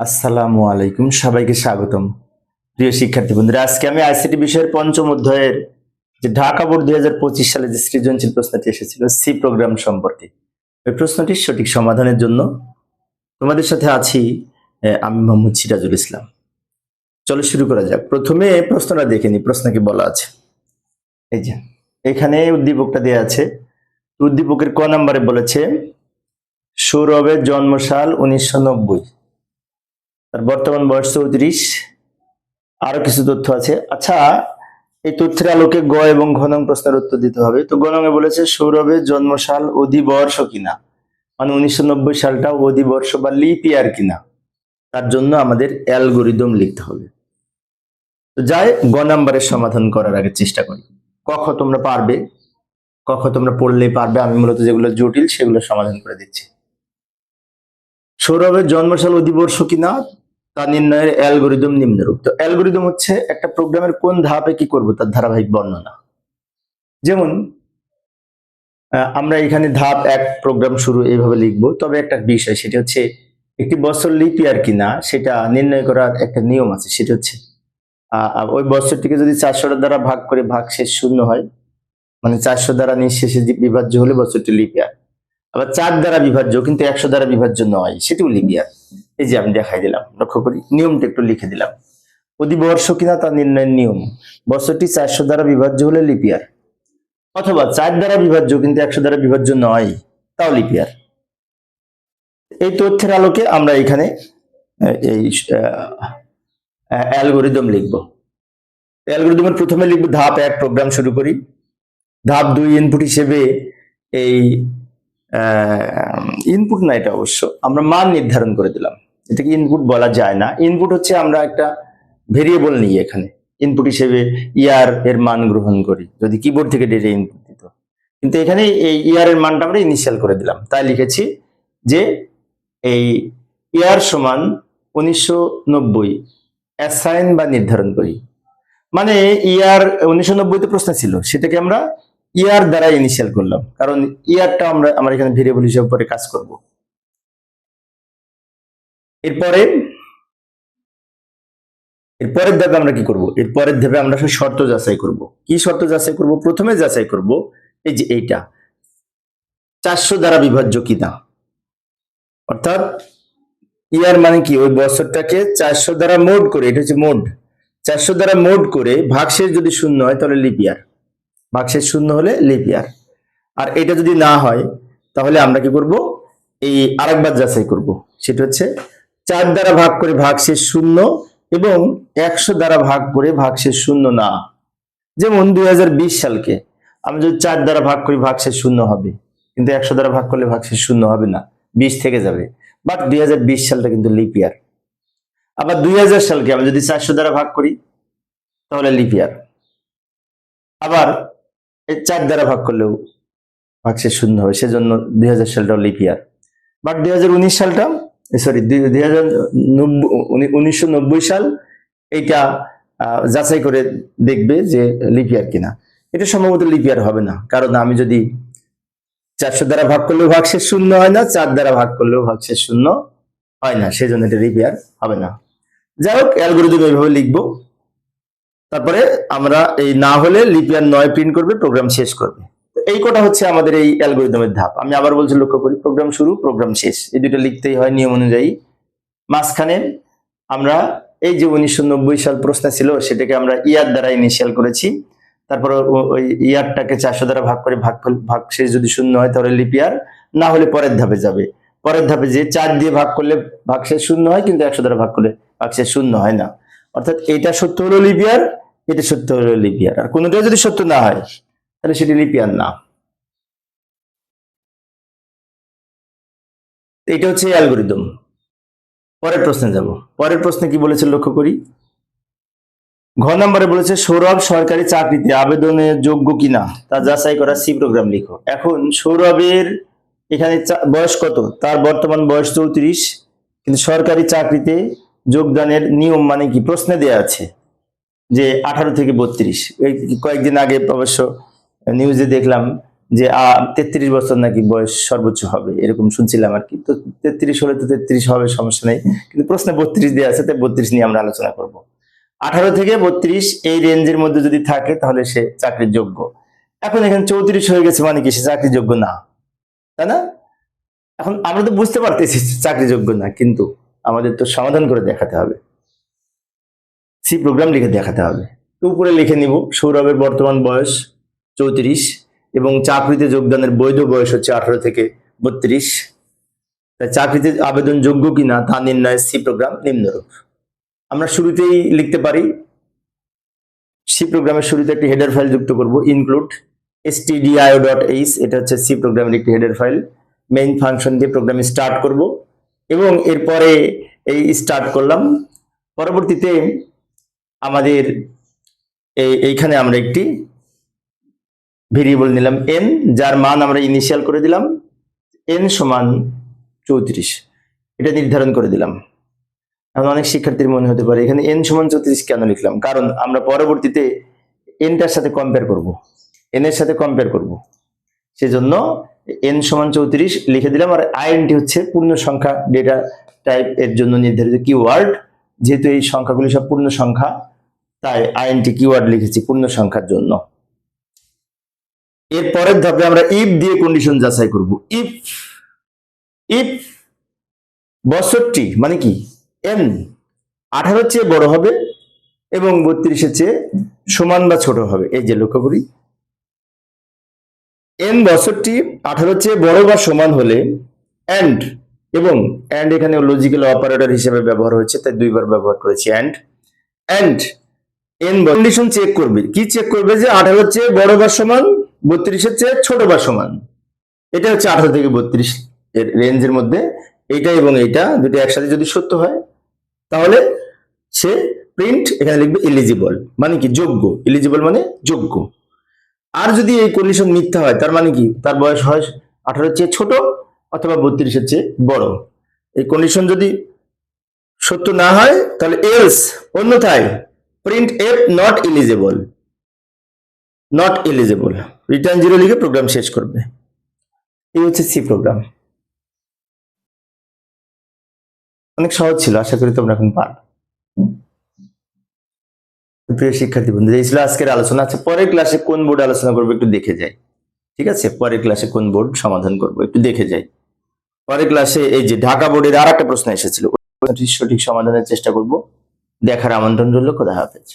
আসসালামু আলাইকুম, সবাইকে স্বাগতম। প্রিয় শিক্ষার্থী বন্ধুরা, আজকে আমি আইসিটি বিষয়ের পঞ্চম অধ্যায়ের যে ঢাকা বোর্ড দুই সালে যে সৃজনশীল প্রশ্নটি এসেছিল, সি প্রোগ্রাম সম্পর্কে। ওই প্রশ্নটির সঠিক সমাধানের জন্য তোমাদের সাথে আছি আমি মোহাম্মদ সিরাজুল ইসলাম। চলো শুরু করা যাক। প্রথমে প্রশ্নটা দেখে নি প্রশ্ন কি বলা আছে। এই যে, এখানে উদ্দীপকটা দেওয়া আছে। উদ্দীপকের ক নম্বরে বলেছে সৌরভের জন্মসাল উনিশশো নব্বই। তার বর্তমান বয়স চৌত্রিশ। আরও কিছু তথ্য আছে। আচ্ছা এই তথ্যের আলোকে গ এবং ঘনং প্রশ্নের উত্তর দিতে হবে। তো গণঙে বলেছে সৌরভের জন্মসাল অধিবর্ষ কিনা? মানে উনিশশো নব্বই সালটা অধিবর্ষ বা লিপ ইয়ার কিনা? তার জন্য আমাদের অ্যালগোরিদম লিখতে হবে। তো যাই, গ নাম্বারের সমাধান করার আগে চেষ্টা করি। কখ তোমরা পারবে। কখ তোমরা পড়লেই পারবে। আমি মূলত যেগুলো জটিল সেগুলো সমাধান করে দিচ্ছি। সৌরভের জন্মসাল অধিবর্ষ কিনা তা নির্ণয়ের অ্যালগোরিদম নিম্নরূপ। তো অ্যালগোরিদম হচ্ছে একটা প্রোগ্রামের কোন ধাপে কি করব তার ধারাবাহিক বর্ণনা। যেমন আমরা এখানে ধাপ এক প্রোগ্রাম শুরু এইভাবে লিখব, তবে একটা বিষয় সেটা হচ্ছে একটি বছর লিপ ইয়ার কিনা সেটা নির্ণয় করার একটা নিয়ম আছে, সেটা হচ্ছে ওই বছরটিকে যদি চারশোটা দ্বারা ভাগ করে ভাগ শেষ শূন্য হয় মানে চারশো দ্বারা নিঃশেষে বিভাজ্য হলে বছরটি লিপ ইয়ার আবার চার দ্বারা বিভাজ্য, কিন্তু একশো দ্বারা বিভাজ্য নয়। সেটিও লিপ ইয়ার এই যে আমি দেখাই দিলাম, লক্ষ্য করি, নিয়মটা একটু লিখে দিলাম। অধিবর্ষ কিনা তা নির্ণয়ের নিয়ম, বর্ষটি চারশো দ্বারা বিভাজ্য হলে লিপিয়ার। অথবা চার দ্বারা বিভাজ্য, কিন্তু একশো দ্বারা বিভাজ্য নয়, তাও লিপিয়ার। এই তথ্যের আলোকে আমরা এখানে এই অ্যালগোরিদম লিখব। অ্যালগোরিদমের প্রথমে লিখব ধাপ এক, প্রোগ্রাম শুরু করি। ধাপ দুই ইনপুট হিসেবে এই ইনপুট না এটা অবশ্য। আমরা মান নির্ধারণ করে দিলাম। এটাকে ইনপুট বলা যায় না। ইনপুট হচ্ছে আমরা একটা ভেরিয়েবল নিই এখানে। ইনপুট হিসেবে ইয়ার এর মান গ্রহণ করি। যদি কিবোর্ড থেকে ডেটে ইনপুট দিত। কিন্তু এখানে এই ইয়ার এর মানটা আমরা ইনিশিয়াল করে দিলাম। তাই লিখেছি যে এই ইয়ার সমান উনিশশো নব্বই অ্যাসাইন বা নির্ধারণ করি। মানে ইয়ার উনিশশো নব্বইতে প্রশ্ন ছিল। সেটাকে আমরা ইয়ার দ্বারা ইনিশিয়াল করলাম। কারণ ইয়ারটা আমরা আমরা এখানে ভেরিয়েবল হিসেবে পরে কাজ করব। এরপরে, এরপরের ধাপে আমরা কি করব? এরপরের ধাপে আমরা শর্ত যাচাই করব। কি শর্ত যাচাই করব? প্রথমে যাচাই করব এই যে এইটা। চারশো দ্বারা বিভাজ্য কিনা? অর্থাৎ ইয়ার মানে কি? ওই বছরটাকে চারশো দ্বারা মোড করে, এটা হচ্ছে মোড চারশো দ্বারা মোড করে ভাগশেষ যদি শূন্য হয়, তাহলে লিপ ভাগশেষ শূন্য হলে লিপ ইয়ার। আর এটা যদি না হয়, তাহলে আমরা কি করব? এই আরেকবার যাচাই করব। সেটা হচ্ছে চার দ্বারা ভাগ করে ভাগশেষ শূন্য এবং একশো দ্বারা ভাগ করে ভাগশেষ শূন্য না। যেমন দুই হাজার বিশ সালকে আমরা যদি চার দ্বারা ভাগ করি ভাগশেষ শূন্য হবে, কিন্তু একশো দ্বারা ভাগ করলে ভাগশেষ শূন্য হবে না, বিশ থেকে যাবে। বাট দুই হাজার বিশ সালটা কিন্তু লিপ ইয়ার। আবার দুই হাজার সালকে আমরা যদি চারশো দ্বারা ভাগ করি, তাহলে লিপ ইয়ার। আবার চার দ্বারা ভাগ করলেও ভাগশেষ শূন্য হবে। সেজন্য দুই হাজার সালটাও লিপ ইয়ার বাট দুই হাজার উনিশ সালটা সরি দুই হাজার উনিশশো নব্বই সাল এইটা যাচাই করে দেখবে যে লিপিয়ার কিনা। এটা সম্ভবত লিপিয়ার হবে না। কারণ আমি যদি চারশো দ্বারা ভাগ করলেও ভাগশেষ শূন্য হয় না, চার দ্বারা ভাগ করলেও ভাগশেষ শূন্য হয় না। সেজন্য এটা লিপিয়ার হবে না। যাই হোক, অ্যালগোরিদম এইভাবে লিখব। তারপরে আমরা এই না হলে লিপিয়ার নয় প্রিন্ট করবে প্রোগ্রাম শেষ করবে। এই কটা হচ্ছে আমাদের এই অ্যালগোরিদমের ধাপ। আমি আবার বলছি, লক্ষ্য করি প্রোগ্রাম শুরু প্রোগ্রাম শেষ। এই দুটো লিখতেই হয়, নিয়ম অনুযায়ী। মাঝখানে আমরা এই যে উনিশশো সাল প্রশ্ন ছিল, সেটাকে আমরা ইয়ার দ্বারা ইনিশিয়াল করেছি। তারপর ওই ইয়ারটাকে চারশো দ্বারা ভাগ করে ভাগ ভাগ শেষ যদি শূন্য হয়, তাহলে লিপিয়ার না হলে পরের ধাপে যাবে। পরের ধাপে যে চার দিয়ে ভাগ করলে ভাগ শেষ শূন্য হয়, কিন্তু একশো দ্বারা ভাগ করলে ভাগ শেষ শূন্য হয় না। অর্থাৎ এটা সত্য হলো লিপিয়ার এটা সত্য হলো লিপিয়ার আর কোনোটাই যদি সত্য না হয়, তাহলে সেটি লিপিয়ার না। এটা হচ্ছে অ্যালগোরিদম। পরের প্রশ্নে যাব। পরের প্রশ্নে কি বলেছে লক্ষ্য করি? ঘ নম্বরে বলেছে, সৌরভ সরকারি চাকরিতে আবেদনের যোগ্য কিনা? তা যাচাই করা সি প্রোগ্রাম লিখো। এখন সৌরভের এখানে বয়স কত? তার বর্তমান বয়স চৌত্রিশ, কিন্তু সরকারি চাকরিতে যোগদানের নিয়ম মানে কি? প্রশ্নে দেয়া আছে যে আঠারো থেকে বত্রিশ। এই কয়েকদিন আগে অবশ্য নিউজে দেখলাম যে তেত্রিশ বছর নাকি বয়স সর্বোচ্চ হবে, এরকম শুনছিলাম আর কি। তো তেত্রিশ হলে তো তেত্রিশ হবে, সমস্যা নেই। কিন্তু প্রশ্নে বত্রিশ দেওয়া আছে, তাই বত্রিশ নিয়ে আমরা আলোচনা করব। আঠারো থেকে বত্রিশ এই রেঞ্জের মধ্যে যদি থাকে, তাহলে সে চাকরির যোগ্য এখন এখানে চৌত্রিশ হয়ে গেছে মানে কি? সে চাকরির যোগ্য না। তাই না? এখন আমরা তো বুঝতে পারতেছি চাকরির যোগ্য না, কিন্তু আমাদের তো সমাধান করে দেখাতে হবে। সি প্রোগ্রাম লিখে দেখাতে হবে। উপরে লিখে নিব, সৌরভের বর্তমান বয়স চৌত্রিশ এবং চাকরিতে যোগদানের বৈধ বয়স হচ্ছে আঠারো থেকে বত্রিশ। তাই চাকরিতে আবেদন যোগ্য কিনা তা নির্ণয়ের সি প্রোগ্রাম নিম্নরূপ। আমরা শুরুতেই লিখতে পারি, সি প্রোগ্রামের শুরুতে একটি হেডার ফাইল যুক্ত করব ইনক্লুড stdio ডট এইচ এটা হচ্ছে সি প্রোগ্রামের একটি হেডার ফাইল মেইন ফাংশন দিয়ে প্রোগ্রাম স্টার্ট করব। এবং এরপরে এই স্টার্ট করলাম। পরবর্তীতে আমাদের এই- এইখানে আমরা একটি ভেরিয়েবল নিলাম এন যার মান আমরা ইনিশিয়াল করে দিলাম। এন সমান চৌত্রিশ। এটা নির্ধারণ করে দিলাম। এখন অনেক শিক্ষার্থীর মনে হতে পারে, এখানে এন সমান চৌত্রিশ কেন লিখলাম? কারণ আমরা পরবর্তীতে এনটার সাথে কম্পেয়ার করব। এন এর সাথে কম্পেয়ার করব। সেজন্য এন সমান চৌত্রিশ লিখে দিলাম, আর আইএনটি হচ্ছে পূর্ণ সংখ্যা ডেটা টাইপের জন্য নির্ধারিত কিওয়ার্ড যেহেতু এই সংখ্যাগুলি সব পূর্ণ সংখ্যা, তাই আইএনটি কিওয়ার্ড লিখেছি পূর্ণ সংখ্যার জন্য। এর পরের ধাপে আমরা ইফ দিয়ে কন্ডিশন যাচাই করব। ইফ ইফ বছরটি মানে কি? এন আঠারোর চেয়ে বড় হবে এবং বত্রিশের চেয়ে সমান বা ছোট হবে। এই যে লক্ষ্য করি এন বছরটি আঠারোর চেয়ে বড় বা সমান হলে অ্যান্ড এবং অ্যান্ড এখানে লজিক্যাল অপারেটর হিসেবে ব্যবহার হয়েছে, তাই দুইবার ব্যবহার করেছি and and and condition check করবে। কি চেক করবে যে আঠারোর চেয়ে বড় বা সমান, বত্রিশের চেয়ে ছোট বা সমান? এটা হচ্ছে আঠারো থেকে বত্রিশ এর রেঞ্জের মধ্যে, এইটা এবং এইটা দুটো একসাথে যদি সত্য হয়, তাহলে সে প্রিন্ট এখানে লিখবে এলিজিবল মানে কি, যোগ্য। এলিজিবল মানে যোগ্য। আর যদি এই কন্ডিশন মিথ্যা হয়, তার মানে কি? তার বয়স হয় আঠারোর চেয়ে ছোট অথবা বত্রিশের চেয়ে বড়। এই কন্ডিশন যদি সত্য না হয়, তাহলে এলস অন্যথায় print not eligible not eligible return zero লিখে প্রোগ্রাম শেষ করবে। এই হচ্ছে সি প্রোগ্রাম অনেক সহজ ছিল, আশা করি তোমরা এখন পার। প্রিয় শিক্ষার্থী বন্ধু এই ছিল আজকের আলোচনা। আছে পরের ক্লাসে কোন বোর্ড আলোচনা করব একটু দেখে যাই। ঠিক আছে? পরের ক্লাসে কোন বোর্ড সমাধান করব একটু দেখে যাই। পরের ক্লাসে এই যে ঢাকা বোর্ডের আর একটা প্রশ্ন এসেছিল। সঠিক সমাধানের চেষ্টা করব। দেখার আমন্ত্রণ রইল, খোদা হাফেজ।